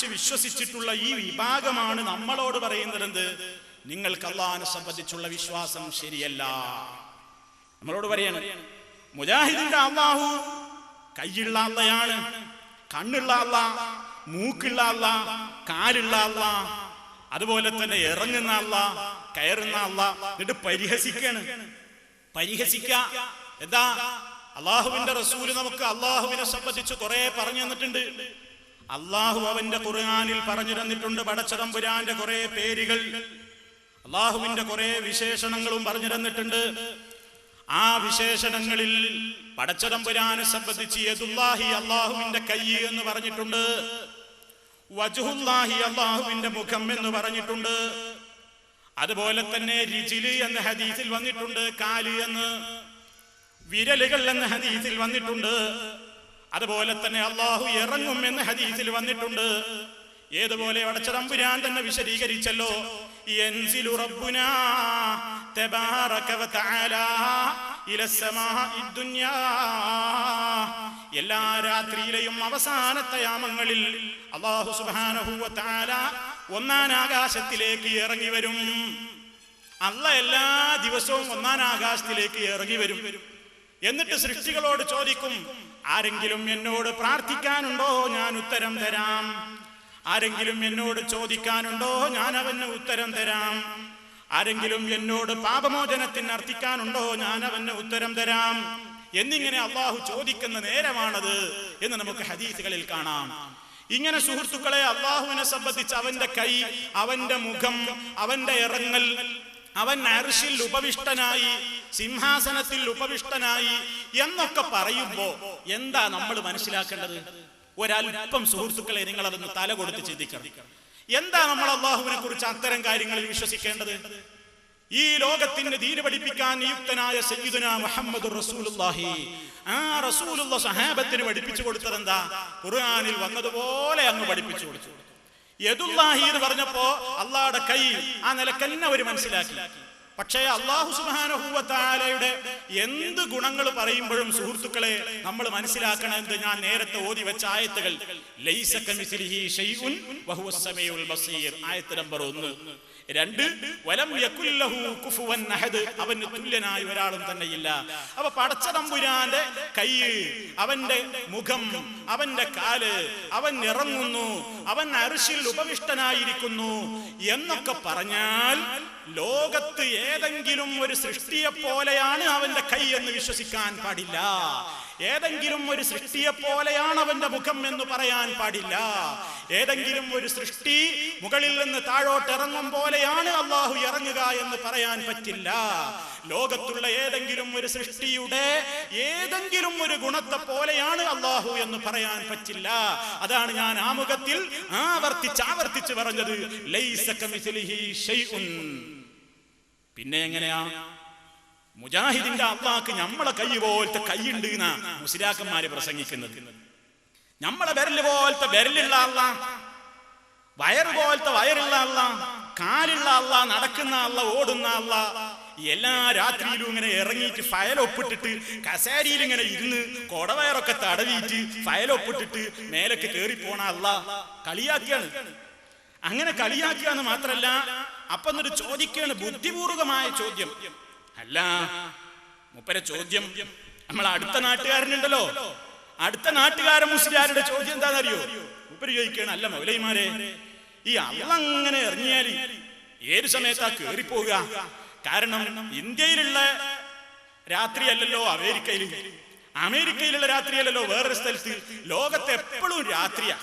കുറിച്ച് വിശ്വസിച്ചിട്ടുള്ള ഈ വിഭാഗമാണ് നമ്മളോട് പറയുന്നത് എന്ത് നിങ്ങൾക്ക് അള്ളഹാനെ സംബന്ധിച്ചുള്ള വിശ്വാസം ശരിയല്ല. നമ്മളോട് പറയാണ് മുജാഹിദിന്റെ അള്ളാഹു കൈയുള്ള അള്ളയാണ് കണ്ണുള്ള അള്ള മൂക്കുള്ള അള്ള കാലുള്ള അള്ള അതുപോലെ തന്നെ ഇറങ്ങുന്ന അള്ള കയറുന്ന അള്ള എന്നിട്ട് പരിഹസിക്കാണ്. പരിഹസിക്ക എന്താ? അള്ളാഹുവിന്റെ റസൂൽ നമുക്ക് അള്ളാഹുവിനെ സംബന്ധിച്ച് കുറെ പറഞ്ഞു തന്നിട്ടുണ്ട്. അള്ളാഹു അവന്റെ ഖുർആനിൽ പറഞ്ഞു തന്നിട്ടുണ്ട് പടച്ചതമ്പുരാന്റെ കുറെ പേരുകൾ. അള്ളാഹുവിന്റെ കുറെ വിശേഷണങ്ങളും പറഞ്ഞു തന്നിട്ടുണ്ട്. ആ വിശേഷണങ്ങളിൽ പടച്ചതമ്പുരാനെ സംബന്ധിച്ച് യദുല്ലാഹി അള്ളാഹുവിന്റെ കൈ എന്ന് പറഞ്ഞിട്ടുണ്ട്. വജുഹുല്ലാഹി അള്ളാഹുവിന്റെ മുഖം എന്ന് പറഞ്ഞിട്ടുണ്ട്. അതുപോലെ തന്നെ രിജിൽ എന്ന ഹദീസിൽ വന്നിട്ടുണ്ട് കാൽ എന്ന് വിരലുകൾ എന്ന ഹദീസിൽ വന്നിട്ടുണ്ട്. അതുപോലെ തന്നെ അള്ളാഹു ഇറങ്ങും എന്ന് ഹദീസിൽ വന്നിട്ടുണ്ട്. ഏതുപോലെ അടച്ചതമ്പുരാൻ തന്നെ വിശദീകരിച്ചല്ലോ. എല്ലാ രാത്രിയിലെയും അവസാനത്തെ യാമങ്ങളിൽ അള്ളാഹു സുബ്ഹാനഹു വതആല ഒന്നാം ആകാശത്തിലേക്ക് ഇറങ്ങി വരും. അല്ല എല്ലാ ദിവസവും ഒന്നാം ആകാശത്തിലേക്ക് ഇറങ്ങി വരും. എന്നിട്ട് സൃഷ്ടികളോട് ചോദിക്കും ആരെങ്കിലും എന്നോട് പ്രാർത്ഥിക്കാനുണ്ടോ? ഞാൻ ഉത്തരം തരാം. ആരെങ്കിലും എന്നോട് ചോദിക്കാനുണ്ടോ? ഞാൻ അവന് ഉത്തരം തരാം. ആരെങ്കിലും എന്നോട് പാപമോചനത്തിന് അർത്ഥിക്കാനുണ്ടോ ഞാൻ അവന് ഉത്തരം തരാം. എന്നിങ്ങനെ അള്ളാഹു ചോദിക്കുന്ന നേരമാണത് എന്ന് നമുക്ക് ഹദീസുകളിൽ കാണാം. ഇങ്ങനെ സുഹൃത്തുക്കളെ അള്ളാഹുവിനെ സംബന്ധിച്ച് അവന്റെ കൈ അവന്റെ മുഖം അവന്റെ ഇറങ്ങൽ അവൻ അർഷിൽ ഉപവിഷ്ടനായി സിംഹാസനത്തിൽ ഉപവിഷ്ടനായി എന്നൊക്കെ പറയുമ്പോ എന്താ നമ്മൾ മനസ്സിലാക്കേണ്ടത്? ഒരല്പം സുഹൃത്തുക്കളെ നിങ്ങൾ അതൊന്ന് തല കൊടുത്ത് ചിന്തിക്കണം. എന്താ നമ്മൾ അള്ളാഹുവിനെ കുറിച്ച് അത്തരം കാര്യങ്ങളിൽ വിശ്വസിക്കേണ്ടത്? ഈ ലോകത്തിന് തീരുപഠിപ്പിക്കാൻ നിയുക്തനായ സയ്യിദുന മുഹമ്മദ് റസൂലുള്ളാഹി. ആ റസൂലുള്ള സഹാബത്തിന് പഠിപ്പിച്ചു കൊടുത്തത് എന്താ ഖുർആനിൽ വന്നതുപോലെ അങ്ങ് പഠിപ്പിച്ചു കൊടുത്തു. യദുല്ലാഹി എന്ന് പറഞ്ഞപ്പോ അള്ളാഹുടെ കൈ ആ നിലക്കന്നെ അവർ മനസ്സിലാക്കി. പക്ഷേ അള്ളാഹു സുബാനഹുവത്താലയുടെ എന്ത് ഗുണങ്ങൾ പറയുമ്പോഴും സുഹൃത്തുക്കളെ നമ്മൾ മനസ്സിലാക്കണമെന്ന് ഞാൻ നേരത്തെ ഓതി വെച്ച ആയത്തുകൾ. ആയത്ത് നമ്പർ ഒന്ന്. രണ്ട് വലം കുഫുവൻ അവന് തുല്യനായ ഒരാളും തന്നെയില്ല. അപ്പൊ പടച്ച തമ്പുരാന്റെ കൈ അവന്റെ മുഖം അവന്റെ കാൽ അവൻ ഇറങ്ങുന്നു അവൻ അരിശിൽ ഉപവിഷ്ടനായിരിക്കുന്നു എന്നൊക്കെ പറഞ്ഞാൽ ലോകത്ത് ഏതെങ്കിലും ഒരു സൃഷ്ടിയെ പോലെയാണ് അവന്റെ കൈ എന്ന് വിശ്വസിക്കാൻ പാടില്ല. ഏതെങ്കിലും ഒരു സൃഷ്ടിയെ പോലെയാണ് അവന്റെ മുഖം എന്ന് പറയാൻ പാടില്ല. ഏതെങ്കിലും ഒരു സൃഷ്ടി മുകളിൽ നിന്ന് താഴോട്ട് ഇറങ്ങും പോലെയാണ് അള്ളാഹു ഇറങ്ങുക എന്ന് പറയാൻ പറ്റില്ല. ലോകത്തുള്ള ഏതെങ്കിലും ഒരു സൃഷ്ടിയുടെ ഏതെങ്കിലും ഒരു ഗുണത്തെ പോലെയാണ് അള്ളാഹു എന്ന് പറയാൻ പറ്റില്ല. അതാണ് ഞാൻ ആമുഖത്തിൽ ആവർത്തിച്ച് ആവർത്തിച്ച് പറഞ്ഞത്. പിന്നെ എങ്ങനെയാ? മുജാഹിദിന്റെ അപ്പാക്ക് നമ്മളെ കൈ പോലത്തെ കൈയുണ്ട് എന്നാ പ്രസംഗിക്കുന്നത്. നമ്മളെ വിരൽ പോലത്തെ വിരലുള്ള അള്ള വയറ് പോലത്തെ വയറുള്ള അള്ള കാലുള്ള അള്ള നടക്കുന്ന അള്ള ഓടുന്ന അള്ള എല്ലാ രാത്രിയിലും ഇങ്ങനെ ഇറങ്ങിയിട്ട് ഫയൽ ഒപ്പിട്ടിട്ട് കസേരയിൽ ഇങ്ങനെ ഇരുന്ന് കൊടവയറൊക്കെ തടവിയിട്ട് ഫയൽ ഒപ്പിട്ടിട്ട് മേലൊക്കെ പോണ അള്ള കളിയാക്കിയാണ്. അങ്ങനെ കളിയാക്കിയാന്ന് മാത്രല്ല അപ്പൊ എന്നിട്ട് ചോദിക്കാണ് ബുദ്ധിപൂർവമായ ചോദ്യം. അല്ല മുപ്പരെ ചോദ്യം നമ്മൾ അടുത്ത നാട്ടുകാരനുണ്ടല്ലോ. അടുത്ത നാട്ടുകാരൻ മുസ്ലിയാരുടെ ചോദ്യം എന്താണെന്നറിയോ? മുപ്പര് ചോദിക്കുകയാണ് അല്ല മൗലൈമാരെ ഈ അങ്ങനെ ഇറങ്ങിയാൽ ഏത് സമയത്താ കേറിപ്പോവുക? കാരണം ഇന്ത്യയിലുള്ള രാത്രിയല്ലല്ലോ അമേരിക്കയിൽ അമേരിക്കയിലുള്ള രാത്രിയല്ലല്ലോ വേറൊരു സ്ഥലത്ത്. ലോകത്ത് എപ്പോഴും രാത്രിയാ.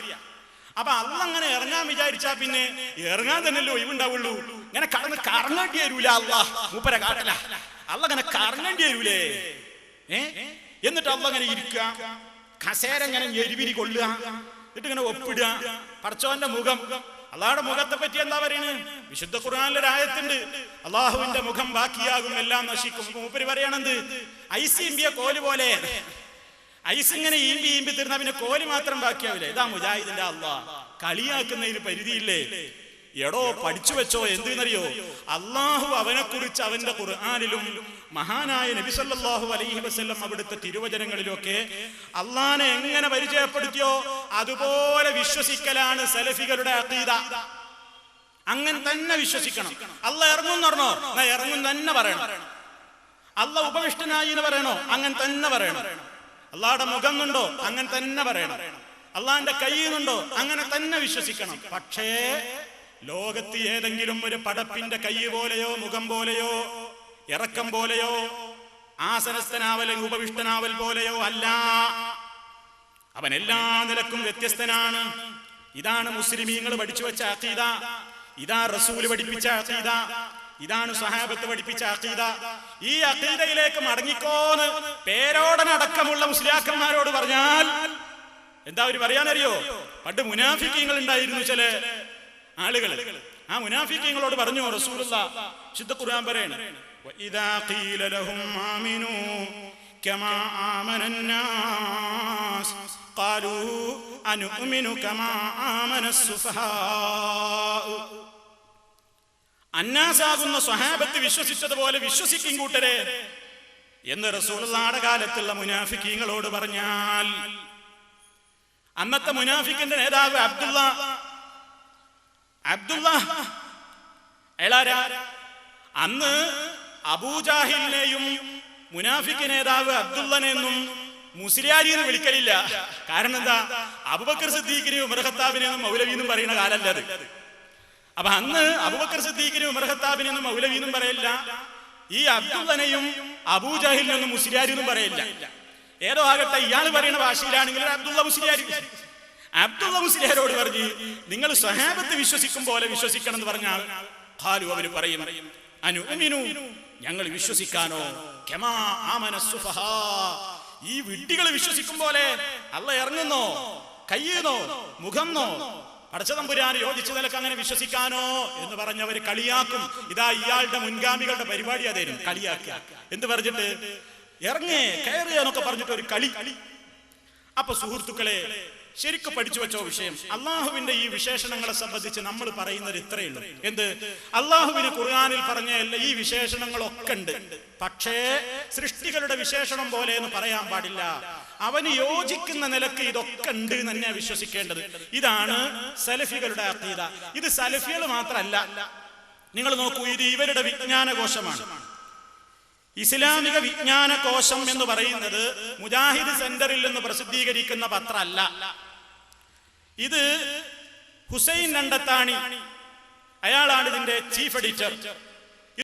അപ്പൊ അന്ന് അങ്ങനെ ഇറങ്ങാൻ വിചാരിച്ചാ പിന്നെ ഇറങ്ങാൻ തന്നെയല്ലോ ഒഴിവുണ്ടാവുള്ളൂ. ഇങ്ങനെ കടന്ന് കറങ്ങേണ്ടി വരൂല അല്ല മൂപ്പര കാട്ടല. അല്ല അങ്ങനെ കറങ്ങേണ്ടി വരൂലേ. ഏ? എന്നിട്ട് അള്ള അങ്ങനെ ഇരിക്കുക. കസേര ഇങ്ങനെ എരിവിരി കൊള്ളുക. എന്നിട്ട് ഇങ്ങനെ ഒപ്പിടുക. പടച്ചോന്റെ മുഖം. അള്ളാഹുടെ മുഖത്തെ പറ്റി എന്താ പറയുന്നത് വിശുദ്ധ ഖുർആാനിലൊരു ആയത്തുണ്ട്. അള്ളാഹുവിന്റെ മുഖം ബാക്കിയാകും എല്ലാം നശിക്കും. മൂപ്പര് പറയണത് സി ഇന്ത്യ കോൽ പോലെ. ഐസ് ഇങ്ങനെ ഈമ്പി ഈമ്പി തീർന്ന പിന്നെ കോൽ മാത്രം ബാക്കിയാവില്ലേ? ഇതാ മുജാഹിദിന്റെ അള്ളാ. കളിയാക്കുന്നതിന് പരിധിയില്ലേ? എടോ പഠിച്ചു വെച്ചോ എന്തിനറിയോ അള്ളാഹു അവനെ കുറിച്ച് അവന്റെ ഖുർആാനിലും മഹാനായ നബി സല്ലല്ലാഹു അലൈഹി വസല്ലം അവിടുത്തെ തിരുവചനങ്ങളിലൊക്കെ അള്ളാനെ എങ്ങനെ പരിചയപ്പെടുത്തിയോ? അതുപോലെ വിശ്വസിക്കലാണ് സലഫികളുടെ അതീത അങ്ങനെ തന്നെ വിശ്വസിക്കണം. അല്ല ഇറങ്ങും പറഞ്ഞോ? ഇറങ്ങും തന്നെ പറയണം. അല്ല ഉപവിഷ്ടനായി എന്ന് പറയണോ? അങ്ങനെ തന്നെ പറയണം. അള്ളാഹുടെ മുഖം കൊണ്ടോ അങ്ങനെ തന്നെ പറയണം. അള്ളാന്റെ നിന്നുണ്ടോ അങ്ങനെ തന്നെ വിശ്വസിക്കണം. പക്ഷേ ലോകത്ത് ഏതെങ്കിലും ഒരു പടപ്പിന്റെ കൈ പോലെയോ മുഖം പോലെയോ ഇറക്കം പോലെയോ ആസനസ്ഥനാവൽ ഉപവിഷ്ടനാവൽ പോലെയോ അല്ല. അവൻ എല്ലാ നിലക്കും വ്യത്യസ്തനാണ്. ഇതാണ് മുസ്ലിമീങ്ങൾ പഠിച്ചു വെച്ച അഖീദ. ഇതാ റസൂൽ പഠിപ്പിച്ച അഖീദ. ഇതാണ് സഹാബത്ത് പഠിപ്പിച്ച അഖീദ ഈ അഖീദയിലേക്ക് മടങ്ങിക്കോന്ന് പേരോടനടക്കമുള്ള മുസ്ലിയാക്കന്മാരോട് പറഞ്ഞാൽ എന്താ അവര് പറയാനറിയോ പണ്ട് മുനാഫിക്കീങ്ങൾ ഉണ്ടായിരുന്നു ചില ആളുകൾ ആ മുനാഫിക്കീങ്ങളോട് പറഞ്ഞു റസൂലുള്ള ശുദ്ധ ഖുർആൻ പറയണ وإذا قيل لهم آمنوا كما آمن الناس قالوا أنؤمن كما آمن السفهاء അന്നാസാകുന്ന സ്വഹാബത്ത് വിശ്വസിച്ചതുപോലെ വിശ്വസിക്കും കൂട്ടരെ എന്ന് റസൂലുള്ളാടെ കാലത്തുള്ള മുനാഫിക്കീങ്ങളോട് പറഞ്ഞാൽ അന്നത്തെ മുനാഫിക്കിന്റെ നേതാവ് അബ്ദുള്ള അബ്ദുള്ള അയാളാരാ അന്ന് അബൂജാഹിലിനെയും മുനാഫിക്ക് നേതാവ് അബ്ദുള്ളനെന്നും മുസ്ലിയാരി എന്ന് വിളിക്കലില്ല. കാരണം എന്താ? അബുബക്കർ സിദ്ദീഖിനെയും ഉമർ ഖത്താബിനെയും മൗലവി എന്നും പറയുന്ന കാലല്ല അത്. അപ്പൊ അന്ന് അബുബക്കർ സിദ്ദീഖിനും ഉമർ ഖത്താബിനെയും മൗലവി എന്നും പറയില്ല. ഈ അബ്ദുള്ളനെയും അബൂജാഹിലിനൊന്നും മുസ്ലിയാരി എന്നും പറയില്ല. ഏതോ ആകട്ടെ ഇയാൾ പറയുന്ന ഭാഷയിലാണെങ്കിൽ അബ്ദുള്ള മുസ്ലിയാരി അബ്ദുള്ള മുസ്ലിയാരോട് പറഞ്ഞു നിങ്ങൾ സ്വഹാബത്ത് വിശ്വസിക്കും പോലെ വിശ്വസിക്കണം എന്ന് പറഞ്ഞാൽ ഖാലു അവർ പറയും അനുഅമിനു ഞങ്ങൾ വിശ്വസിക്കാനോ? ആമന സുഫഹാ. ഈ വിഡ്ഢികൾ വിശ്വസിക്കും പോലെ അല്ല ഇറങ്ങുന്നോ? കയ്യുന്നോ? മുഖന്നോ? പടച്ചതമ്പുരാൻ യോജിച്ച നിലയ്ക്ക് അങ്ങനെ വിശ്വസിക്കാനോ എന്ന് പറഞ്ഞവർ കളിയാക്കും. ഇതാ ഇയാളുടെ മുൻഗാമികളുടെ പരിപാടി അതായിരുന്നു കളിയാക്കുക. എന്ത് പറഞ്ഞിട്ട്? ഇറങ്ങേ കയറുക എന്നൊക്കെ പറഞ്ഞിട്ട് ഒരു കളി. അപ്പൊ സുഹൃത്തുക്കളെ ശരിക്കും പഠിച്ചു വെച്ചോ വിഷയം. അള്ളാഹുവിന്റെ ഈ വിശേഷണങ്ങളെ സംബന്ധിച്ച് നമ്മൾ പറയുന്നത് ഇത്രയേ ഉള്ളൂ. എന്ത്? അള്ളാഹുവിന് ഖുർആാനിൽ പറഞ്ഞ ഈ വിശേഷണങ്ങളൊക്കെ ഉണ്ട്. പക്ഷേ സൃഷ്ടികളുടെ വിശേഷണം പോലെ എന്ന് പറയാൻ പാടില്ല. അവന് യോജിക്കുന്ന നിലയ്ക്ക് ഇതൊക്കെ ഉണ്ട് തന്നെ വിശ്വസിക്കേണ്ടത്. ഇതാണ് സലഫികളുടെ അതീത ഇത് സലഫികൾ മാത്രമല്ല നിങ്ങൾ നോക്കൂ ഇത് ഇവരുടെ വിജ്ഞാനകോശമാണ്. ഇസ്ലാമിക വിജ്ഞാന കോശം എന്ന് പറയുന്നത് മുജാഹിദ് സെന്ററിൽ നിന്ന് പ്രസിദ്ധീകരിക്കുന്ന പത്രമല്ല. ഇത് ഹുസൈൻ രണ്ടത്താണി. അയാളാണ് ഇതിന്റെ ചീഫ് എഡിറ്റർ.